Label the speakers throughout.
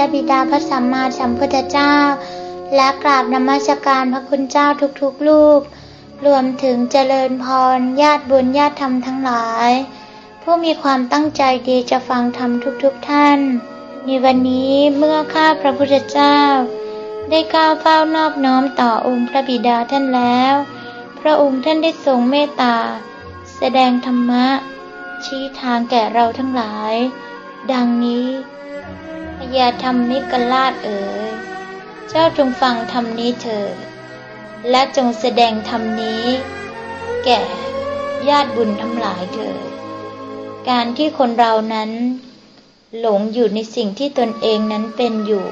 Speaker 1: ระบิดาพระสัมมาสัมพุทธเจ้า และกราบนมัสการพระคุณเจ้าทุกๆลูกรวมถึงเจริญพรญาติบุญญาติธรรมทั้งหลาย ผู้มีความตั้งใจดีจะฟังธรรมทุกๆท่าน ในวันนี้เมื่อข้าพระพุทธเจ้า ได้ก้าวเฝ้านอบน้อมต่อองค์พระบิดาท่านแล้ว พระองค์ท่านได้ทรงเมตตา แสดงธรรมะชี้ทางแก่เราทั้งหลาย ดังนี้ พญาธรรมิกราชเอ๋ย เจ้าจงฟังธรรมนี้เถิด และจงแสดงธรรมนี้ แก่ญาติบุญทั้งหลายเถิด การที่คนเรานั้น หลงอยู่ในสิ่งที่ตนเองนั้นเป็นอยู่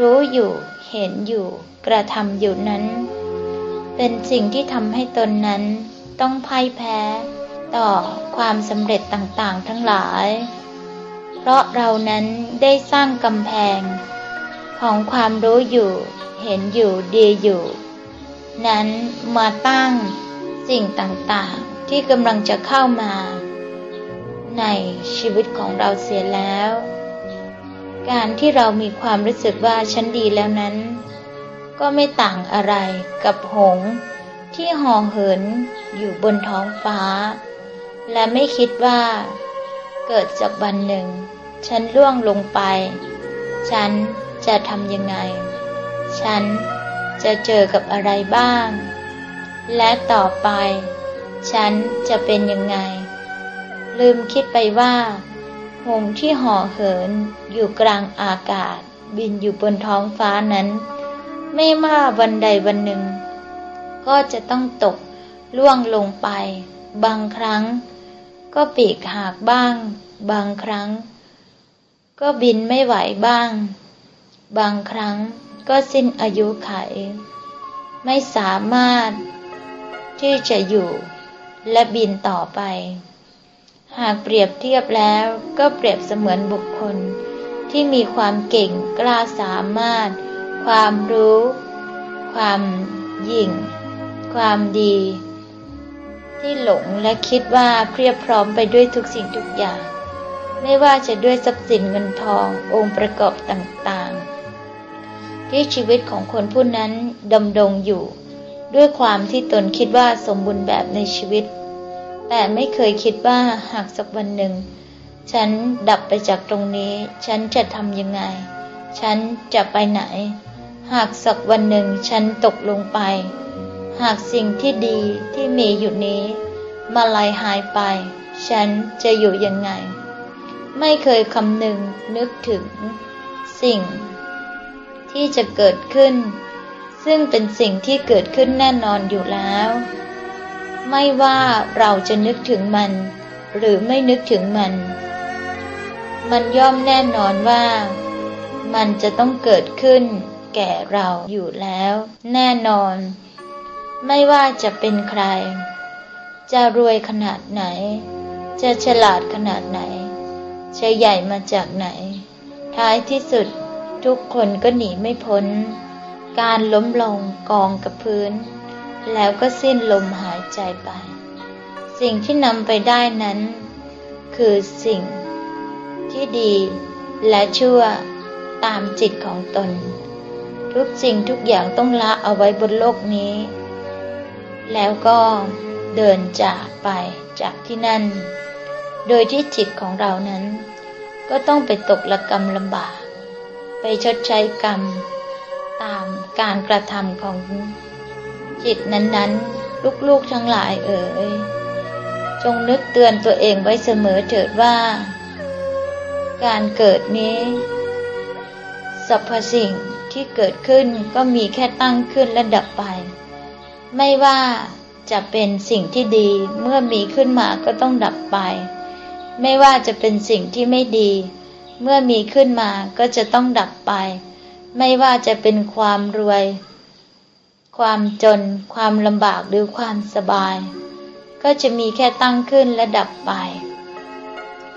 Speaker 1: รู้อยู่ เห็นอยู่ กระทำอยู่นั้น เป็นสิ่งที่ทำให้ตนนั้นต้องพ่ายแพ้ ต่อความสำเร็จต่างๆ ทั้งหลาย เพราะเรานั้นได้สร้างกำแพง ของความรู้อยู่ เห็นอยู่ดีอยู่ นั้นมาตั้งสิ่งต่างๆ ที่กำลังจะเข้ามา ในชีวิตของเราเสียแล้ว การที่เรามีความรู้สึกว่าฉันดีแล้วนั้น ก็ไม่ต่างอะไรกับหงส์ที่ห่อเหินอยู่บนท้องฟ้า และไม่คิดว่าเกิดจากวันหนึ่ง ฉันล่วงลงไป ฉันจะทำยังไง ฉันจะเจอกับอะไรบ้าง และต่อไป ฉันจะเป็นยังไง ลืมคิดไปว่าหงส์ที่ห่อเหินอยู่กลางอากาศ บินอยู่บนท้องฟ้านั้น ไม่ว่าวันใดวันหนึ่ง ก็จะต้องตกล่วงลงไป บางครั้ง ก็ปีกหักบ้าง บางครั้ง ก็บินไม่ไหวบ้าง บางครั้งก็สิ้นอายุไข ไม่สามารถที่จะอยู่และบินต่อไป หากเปรียบเทียบแล้วก็เปรียบเสมือนบุคคลที่มีความเก่งกล้าสามารถ ความรู้ ความยิ่ง ความดี ที่หลงและคิดว่าเพียบพร้อมไปด้วยทุกสิ่งทุกอย่าง ไม่ว่าจะด้วยทรัพย์สินเงินทององค์ประกอบต่างๆ ที่ชีวิตของคนผู้นั้นดำดงอยู่ ด้วยความที่ตนคิดว่าสมบูรณ์แบบในชีวิต แต่ไม่เคยคิดว่าหากสักวันหนึ่ง ฉันดับไปจากตรงนี้ ฉันจะทำยังไง ฉันจะไปไหน หากสักวันหนึ่งฉันตกลงไป หากสิ่งที่ดีที่มีอยู่นี้ มาลายหายไป ฉันจะอยู่ยังไง ไม่เคยคำนึงนึกถึงสิ่งที่จะเกิดขึ้น ซึ่งเป็นสิ่งที่เกิดขึ้นแน่นอนอยู่แล้ว ไม่ว่าเราจะนึกถึงมัน หรือไม่นึกถึงมัน มันย่อมแน่นอนว่า มันจะต้องเกิดขึ้นแก่เราอยู่แล้ว แน่นอน ไม่ว่าจะเป็นใคร จะรวยขนาดไหน จะฉลาดขนาดไหน จะใหญ่มาจากไหน ท้ายที่สุดทุกคนก็หนีไม่พ้น การล้มลงกองกับพื้น แล้วก็สิ้นลมหายใจไป สิ่งที่นำไปได้นั้น คือสิ่งที่ดีและชั่วตามจิตของตน ทุกสิ่งทุกอย่างต้องละเอาไว้บนโลกนี้ แล้วก็เดินจากไปจากที่นั่น โดยที่จิตของเรานั้น ก็ต้องไปตกละกรรมลำบาก ไปชดใช้กรรม ตามการกระทำของจิตนั้นๆ ลูกๆทั้งหลายเอ๋ยจงนึกเตือนตัวเองไว้เสมอเถิดว่า การเกิดนี้สรรพสิ่งที่เกิดขึ้นก็มีแค่ตั้งขึ้นและดับไป ไม่ว่าจะเป็นสิ่งที่ดีเมื่อมีขึ้นมาก็ต้องดับไป ไม่ว่าจะเป็นสิ่งที่ไม่ดี เมื่อมีขึ้นมาก็จะต้องดับไป ไม่ว่าจะเป็นความรวย ความจน ความลำบากหรือความสบาย ก็จะมีแค่ตั้งขึ้นและดับไป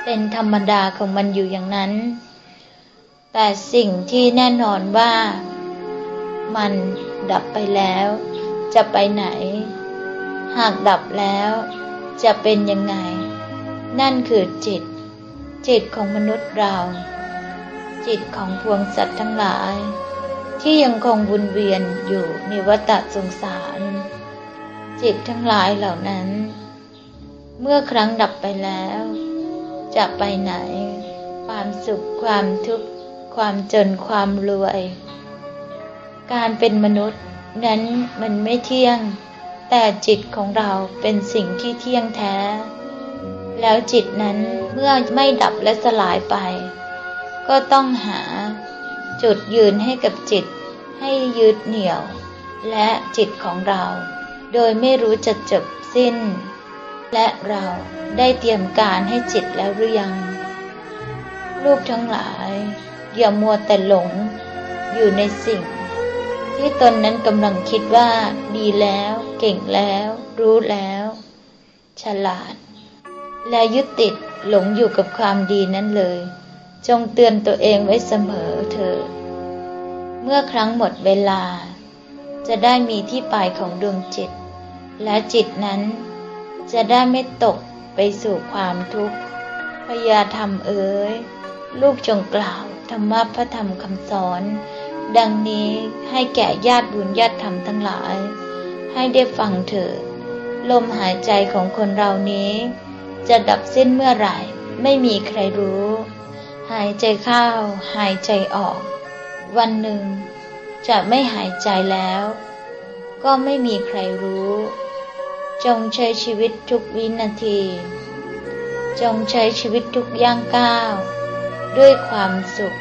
Speaker 1: เป็นธรรมดาของมันอยู่อย่างนั้น แต่สิ่งที่แน่นอนว่า มันดับไปแล้ว จะไปไหน หากดับแล้ว จะเป็นยังไง นั่นคือจิต จิตของมนุษย์เรา จิตของพวงสัตว์ทั้งหลาย ที่ยังคงวนเวียนอยู่ในวัฏสงสาร จิตทั้งหลายเหล่านั้น เมื่อครั้งดับไปแล้ว จะไปไหน ความสุขความทุกข์ความจนความรวย การเป็นมนุษย์นั้นมันไม่เที่ยง แต่จิตของเราเป็นสิ่งที่เที่ยงแท้ แล้วจิตนั้นเมื่อไม่ดับและสลายไป ก็ต้องหาจุดยืนให้กับจิต ให้ยึดเหนี่ยว และจิตของเรา โดยไม่รู้จะจบสิ้น และเราได้เตรียมการให้จิตแล้วหรือยังลูกทั้งหลาย อย่ามัวแต่หลงอยู่ในสิ่ง ที่ตนนั้นกำลังคิดว่า ดีแล้ว เก่งแล้ว รู้แล้ว ฉลาด และยึดติดหลงอยู่กับความดีนั้นเลย จงเตือนตัวเองไว้เสมอเถิดเมื่อครั้งหมดเวลา จะได้มีที่ไปของดวงจิต และจิตนั้นจะได้ไม่ตกไปสู่ความทุกข์พยาธรรมเอ๋ย ลูกจงกล่าวธรรมะพระธรรมคำสอน ดังนี้ให้แก่ญาติบุญญาติธรรมทั้งหลาย ให้ได้ฟังเถิดลมหายใจของคนเรานี้ จะดับสิ้นเมื่อไหร่ ไม่มีใครรู้ หายใจเข้า หายใจออก วันหนึ่ง จะไม่หายใจแล้ว ก็ไม่มีใครรู้ จงใช้ชีวิตทุกวินาที จงใช้ชีวิตทุกย่างก้าว ด้วยความสุข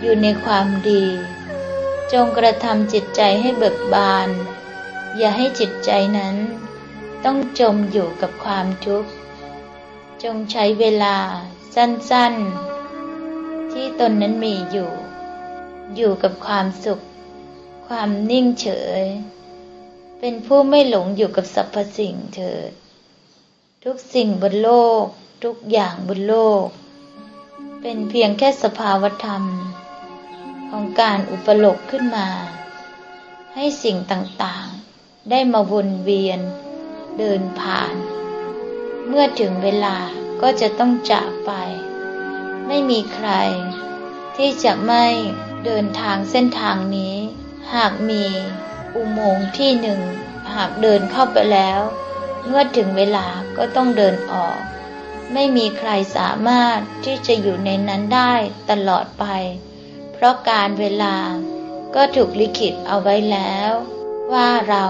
Speaker 1: อยู่ในความดี จงกระทำจิตใจให้เบิกบาน อย่าให้จิตใจนั้นต้องจมอยู่กับความทุกข์ จงใช้เวลาสั้นๆ ที่ตนนั้นมีอยู่ อยู่กับความสุข ความนิ่งเฉย เป็นผู้ไม่หลงอยู่กับสรรพสิ่งเถิด ทุกสิ่งบนโลก ทุกอย่างบนโลก เป็นเพียงแค่สภาวธรรม ของการอุปโลกขึ้นมา ให้สิ่งต่างๆ ได้มาวนเวียน เดินผ่าน เมื่อถึงเวลาก็จะต้องจากไป ไม่มีใคร ที่จะไม่เดินทางเส้นทางนี้ หากมีอุโมงค์ที่หนึ่ง หากเดินเข้าไปแล้ว เมื่อถึงเวลาก็ต้องเดินออก ไม่มีใครสามารถที่จะอยู่ในนั้นได้ตลอดไป เพราะการเวลาก็ถูกลิขิตเอาไว้แล้ว ว่าเรา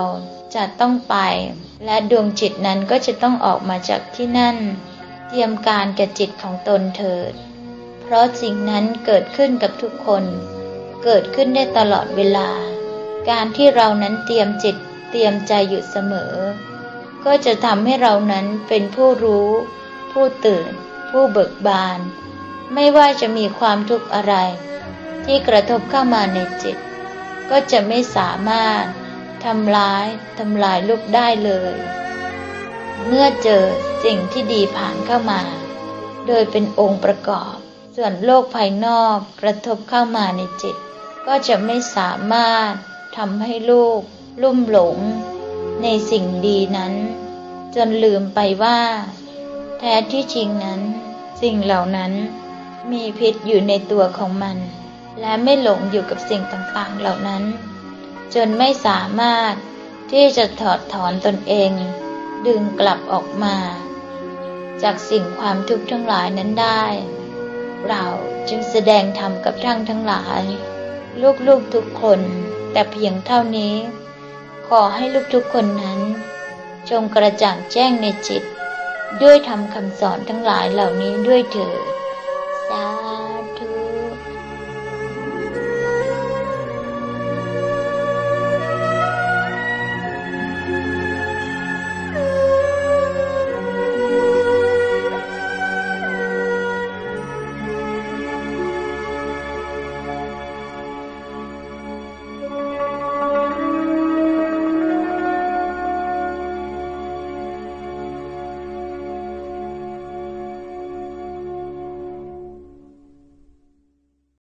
Speaker 1: จะต้องไป และดวงจิตนั้นก็จะต้องออกมาจากที่นั่น เตรียมการแก่จิตของตนเถิด เพราะสิ่งนั้นเกิดขึ้นกับทุกคน เกิดขึ้นได้ตลอดเวลา การที่เรานั้นเตรียมจิตเตรียมใจอยู่เสมอ ก็จะทำให้เรานั้นเป็นผู้รู้ ผู้ตื่น ผู้เบิกบาน ไม่ว่าจะมีความทุกข์อะไร ที่กระทบเข้ามาในจิต ก็จะไม่สามารถ ทำร้ายทำลายลูกได้เลย เมื่อเจอสิ่งที่ดีผ่านเข้ามา โดยเป็นองค์ประกอบ ส่วนโลกภายนอกกระทบเข้ามาในจิต ก็จะไม่สามารถทำให้ลูกลุ่มหลง ในสิ่งดีนั้น จนลืมไปว่า แท้ที่จริงนั้น สิ่งเหล่านั้นมีพิษอยู่ในตัวของมัน และไม่หลงอยู่กับสิ่งต่างๆเหล่านั้น จนไม่สามารถที่จะถอดถอนตนเอง ดึงกลับออกมา จากสิ่งความทุกข์ทั้งหลายนั้นได้ เราจึงแสดงธรรมกับท่านทั้งหลาย ลูกๆทุกคนแต่เพียงเท่านี้ ขอให้ลูกทุกคนนั้น จงกระจ่างแจ้งในจิต ด้วยทำคำสอนทั้งหลายเหล่านี้ด้วยเถิด